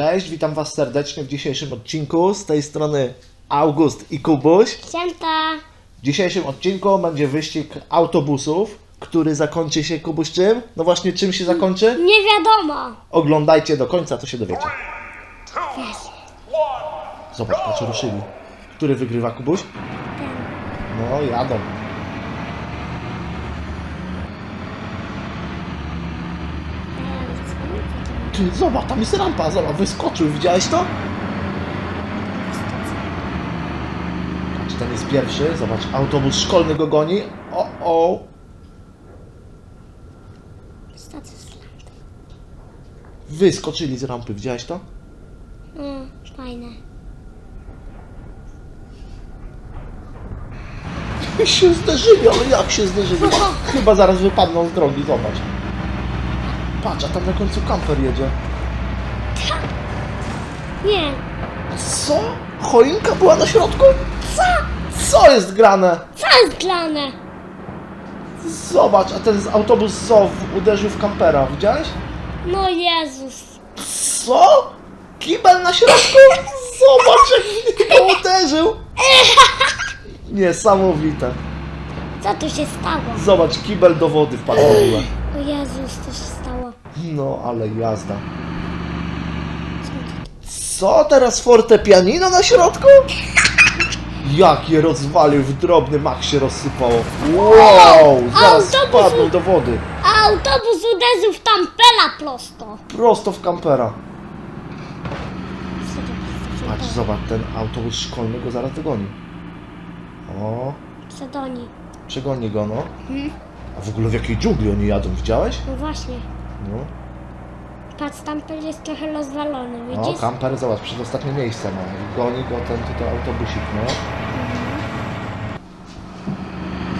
Cześć, witam Was serdecznie w dzisiejszym odcinku. Z tej strony August i Kubuś. Siemka. W dzisiejszym odcinku będzie wyścig autobusów, który zakończy się Kubuś czym? No właśnie, czym się zakończy? Nie wiadomo. Oglądajcie do końca, to się dowiecie. Zobacz, patrz, ruszyli. Który wygrywa Kubuś? No, jadą. Ty, zobacz, tam jest rampa, zobacz, wyskoczył, widziałeś to? Patrz, ten jest pierwszy, zobacz, autobus szkolny go goni. O, o, Stacja slam. wyskoczyli z rampy, widziałeś to? Mm, fajne. się zderzyli, ale jak się zderzyli? Chyba zaraz wypadną z drogi, zobacz. Patrz, a tam na końcu kamper jedzie. Nie. Co? Choinka była na środku? Co? Co jest grane? Co jest grane? Zobacz, a ten autobus ZOW uderzył w kampera, widziałeś? No Jezus. Co? Kibel na środku? Zobacz, jak niego uderzył. Niesamowite. Co tu się stało? Zobacz, kibel do wody wpadł w ogóle. O Jezus, co się stało? No, ale jazda. Co teraz fortepianino na środku? Jak je rozwalił w drobny mak się rozsypało. Wow! Zaraz Autobus- do wody. A autobus uderzył w tampela prosto. Prosto w kampera. Co to Patrz, zobacz, ten autobus szkolny go zaraz dogoni. O, Co do niej? przegoni go, no. Hmm? A w ogóle w jakiej dżungli oni jadą, widziałeś? No właśnie. No. Patrz, tampel jest trochę rozwalony, O, widzisz? kamper, zobacz, przedostatnie miejsce ma. I Goni go ten tutaj autobusik, no.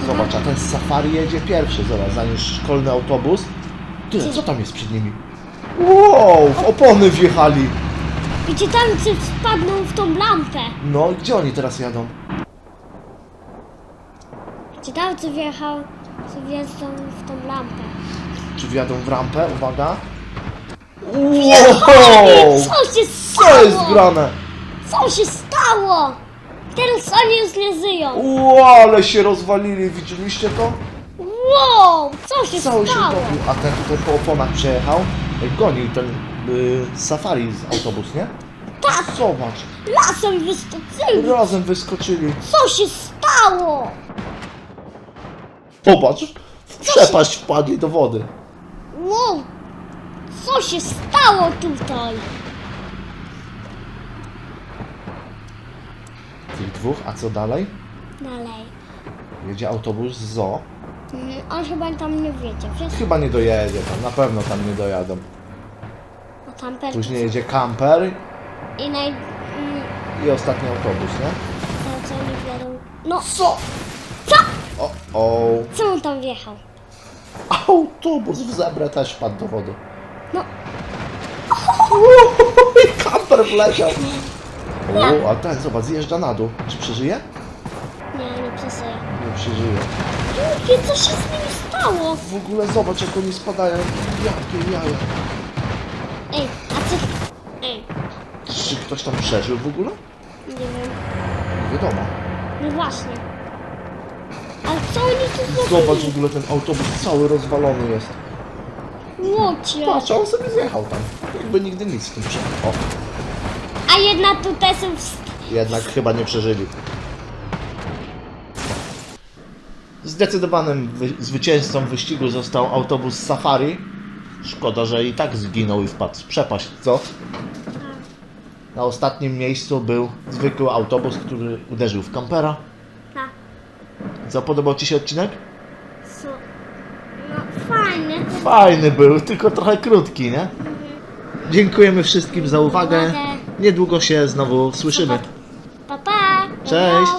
Zobacz, a ten safari jedzie pierwszy, zobacz, zanim szkolny autobus. Ty, co tam jest przed nimi? Wow, w opony wjechali. Gdzie tam coś wpadną w tą lampę? No i gdzie oni teraz jadą? Gdzie tam co wjechał, co wjeżdżą w tą lampę? Czy wjadą w rampę? Uwaga. Wow! Co się stało? Co jest grane? Co się stało? Teraz oni już nie żyją. Wow, ale się rozwalili, widzieliście to? Wow, co się Cały się stało? topił, a ten tutaj po oponach przejechał. Gonił ten y, safari z autobus, nie? Tak, Zobacz, lasem wyskoczyli. razem wyskoczyli. Co się stało? Zobacz, w przepaść wpadli do wody. Wow, co się stało tutaj? Tych dwóch, a co dalej? Dalej. Jedzie autobus z zoo. Mhm, On chyba tam nie wiedzie, wiesz? Chyba nie dojedzie tam, na pewno tam nie dojadą. A tam pewnie. Później jedzie kamper I naj... mm, i ostatni autobus, nie? co. No, Co? co? O, o. Co on tam wjechał? Autobus w zebrę też wpadł do wody. No, I kamper wleciał. O, a ten, zobacz, zjeżdża na dół. Czy przeżyje? nie, nie przesyję. Nie przeżyje. Jakie co się z nimi stało? W ogóle zobacz, jak oni spadają. Jakie jaja. Ej, a co... Ej, Czy ktoś tam przeżył w ogóle? nie wiem. Nie wiadomo. No właśnie. Co oni tu zrobili? Zobacz, w ogóle ten autobus cały rozwalony jest. Łocie. Patrz, a on sobie zjechał tam. Jakby nigdy nic z tym przeżył. O, A jedna tutaj są... wst- jednak chyba nie przeżyli. Zdecydowanym wy- zwycięzcą wyścigu został autobus Safari. Szkoda, że i tak zginął i wpadł w przepaść, co? Na ostatnim miejscu był zwykły autobus, który uderzył w kampera. Tak. Co, podobał Ci się odcinek? No fajne. Fajny był, tylko trochę krótki, nie? Dziękujemy wszystkim za uwagę. Uwagę. Niedługo się znowu słyszymy. Pa, pa. Cześć.